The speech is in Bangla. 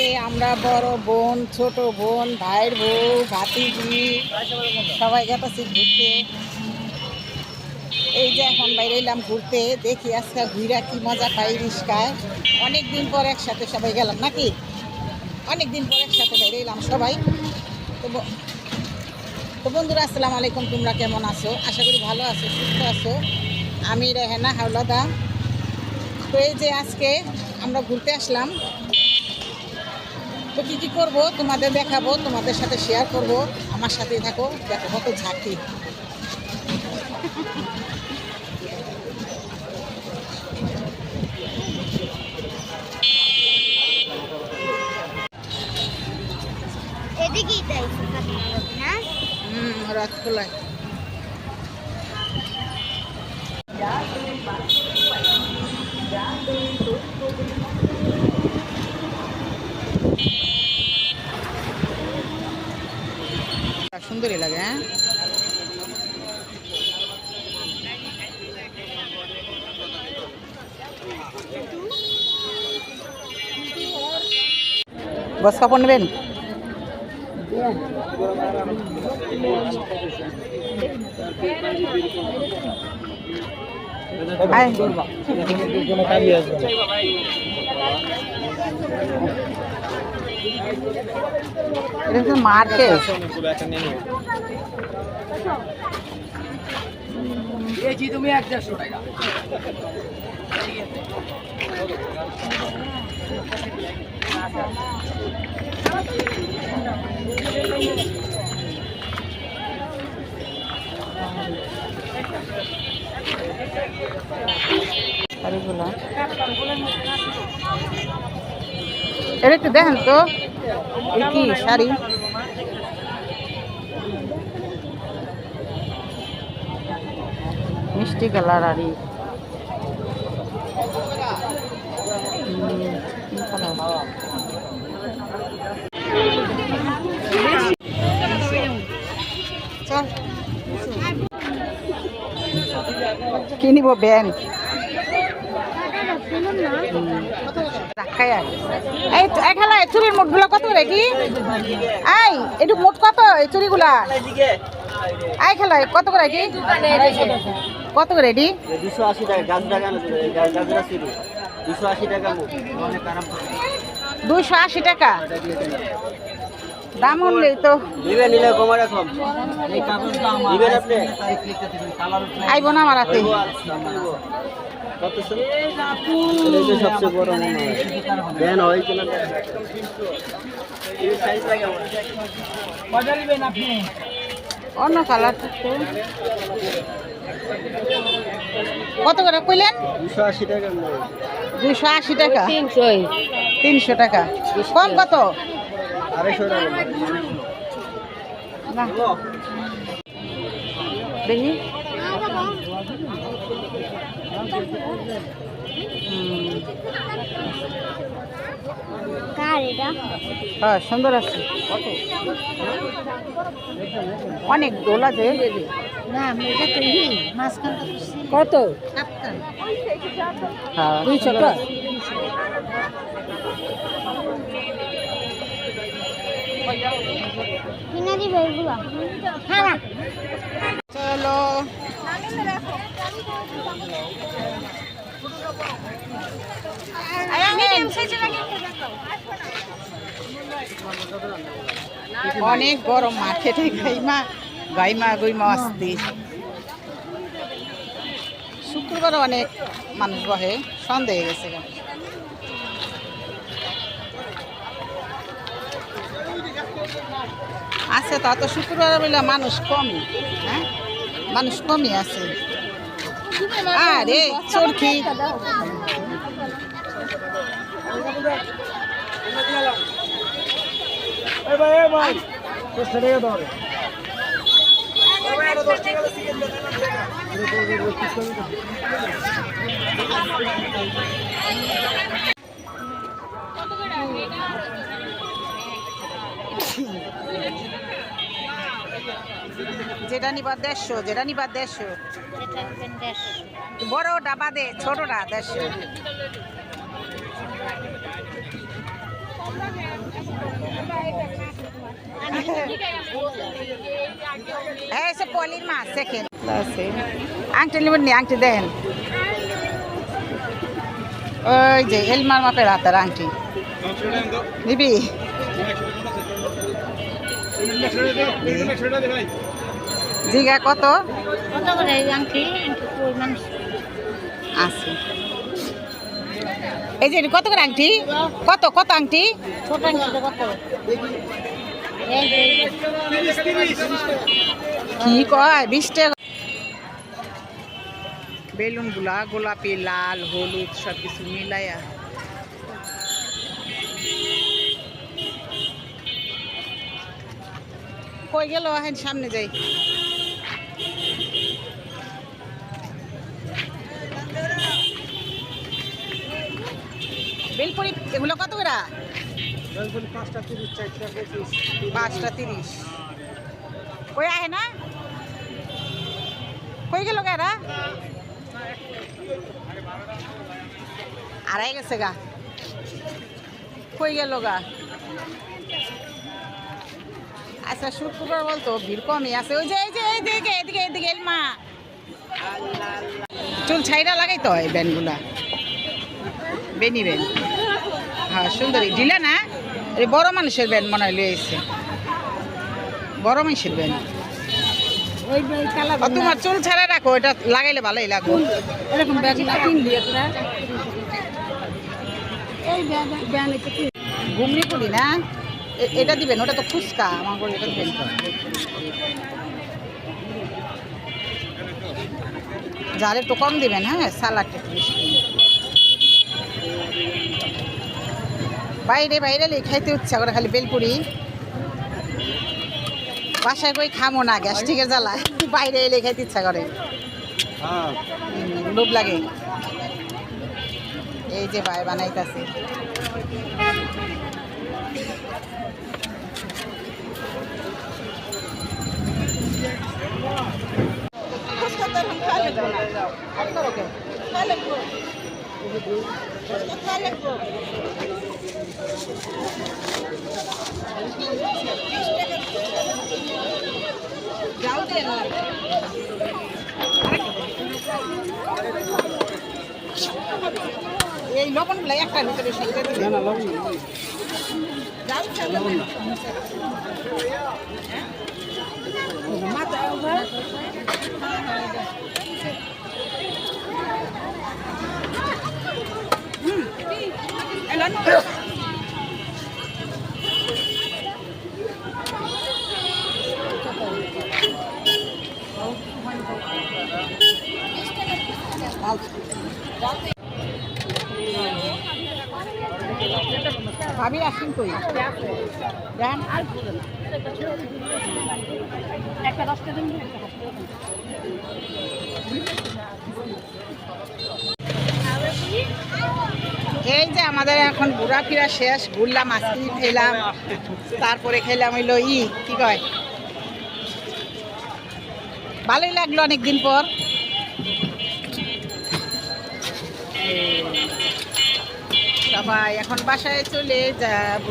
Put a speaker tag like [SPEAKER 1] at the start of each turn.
[SPEAKER 1] আজকে আমরা বড় বোন, ছোট বোন, ভাইয়ের বউ, ভাতিজি, সবাই গেতেছি ঘুরতে। এই যে এখন বাইরে এলাম ঘুরতে, দেখি আজকে ঘুরা কি মজা পাই রিস্কায়। অনেক দিন পর একসাথে সবাই গেলাম নাকি? অনেক দিন পর একসাথে বাইরে এলাম সবাই। তো তো বন্ধুরা, আসসালামু আলাইকুম, তোমরা কেমন আছো? আশা করি ভালো আছো, সুস্থ আছো। আমি রেহেনা হাওলাদা। তো এই যে আজকে আমরা ঘুরতে আসলাম তো কী কী করব? তোমাদের দেখাবো তোমাদের সাথে শেয়ার করব। আমার সাথেই থাকো দেখো কত ঝাঁকি।
[SPEAKER 2] এদিকেই তাই না?
[SPEAKER 1] হুম রাত খোলায়। সুন্দরই লাগে হ্যাঁ বস কাপড় নেবেন আয়। এটা মার্কেট
[SPEAKER 3] দিয়েছি তুমি এক দেড়শো টাকা
[SPEAKER 1] শাড়িগুলো এটা একটু দেখেন তো। এটা কি শাড়ি? মিষ্টি কালার আর ই। হুম, কি কালার? চল কি নিব ব্যাংক রাখাই আর এই খেলা চুরির মোটগুলো কত রে কি? এই একটু মোট কত এই চুরিগুলা? এই খেলা, কত করে কি? কত করে এটি?
[SPEAKER 3] দুশো আশি টাকা দুশো আশি টাকা।
[SPEAKER 1] দাম হলেই তো। আইব না আমার হাতে।
[SPEAKER 3] কত সবচেয়ে বড় মনে হয়। হয় কিনা?
[SPEAKER 1] অন্য কালার করে কইলেন?
[SPEAKER 3] দুশো আশি টাকা
[SPEAKER 1] দুশো আশি টাকা? তিনশো টাকা। কম কত?
[SPEAKER 3] আড়াইশো টাকা।
[SPEAKER 1] দেখি। হ্যাঁ সুন্দর আছে অনেক দোল আছে।
[SPEAKER 2] তো
[SPEAKER 1] কত? হ্যাঁ দুইশো টাকা
[SPEAKER 2] হ্যাঁ
[SPEAKER 1] চলো। অনেক গরম মার্কেটে গাইমা গাইমা গইমা আসতে। শুক্রবার অনেক মানুষ বহে, সন্দেহ হয়ে গেছে। আছে তা তো শুক্রবার বলে মানুষ কমই হ্যাঁ? মানুষ কমই আছে। আরে চরকি যেটা নিবা দেড়শো যেটা নিবা দেড়শো। বড়টা বাদে ছোটটা দেড়শো। এই সে পলির মাছ সেকেন্ড আছে আংটি নেবেন নি? আংটি দেন। ওই যে এলমার মাপের হাতের আংটি। নিবি? জিগা কত?
[SPEAKER 2] কত করে এই
[SPEAKER 1] যে কত করে আংটি? কত কত আংটি। কি কয়? বিশ টাকা। বেলুনগুলা গোলাপি লাল হলুদ সব কিছু মিলাইয়া। কই গেল? এখন সামনে যাই। বেলপুরি এগুলো কত করে? পাঁচটা তিরিশ কই আহে না? কই গেল গারা আড়াই গেছে গা। কই গেল গা? আচ্ছা শুক্রবার বলতো ভিড় কমই আছে। ওই যে এই যে এইদিকে এদিকে এদিকে এলমা চুল ছাইরা লাগাই তো এই ব্যানগুলা বেনি ব্যান হ্যাঁ সুন্দরী। দিলে না? এই বড় মানুষের ব্যান মনে হয় লয়ে এসছে বড় মানুষের ব্যান তোমার চুল ছাড়া রাখো এটা লাগাইলে ভালোই লাগবে।
[SPEAKER 2] এরকম
[SPEAKER 1] ঘুমনি করি না? এটা দিবেন ওটা তো ফুচকা আমার এটা দিবেন। জাল একটু কম দিবেন হ্যাঁ সালাডটা একটু বেশি। বাইরে বাইরে লে খাইতে ইচ্ছা করে খালি বেলপুরি। বাসায় কই খামো না গ্যাস্ট্রিকের জ্বালা বাইরে এলে খাইতে ইচ্ছা করে।
[SPEAKER 3] হ্যাঁ।
[SPEAKER 1] লোভ লাগে। এই যে ভাই বানাইতাছে। যাও দে না এই লবণগুলো একটা ভিতরে সঙ্গে দিলে
[SPEAKER 3] না না লবণ না, লবণ।
[SPEAKER 1] যাও চলো মাথা ভাবি আসেন
[SPEAKER 2] একটা দশটা দিন
[SPEAKER 1] এই যে আমাদের এখন ঘোরাফেরা শেষ ঘুরলাম আইসক্রিম খেলাম তারপরে খেলাম হইল ই কি কয়? ভালোই লাগল অনেকদিন পর। সবাই। এখন বাসায় চলে যাব।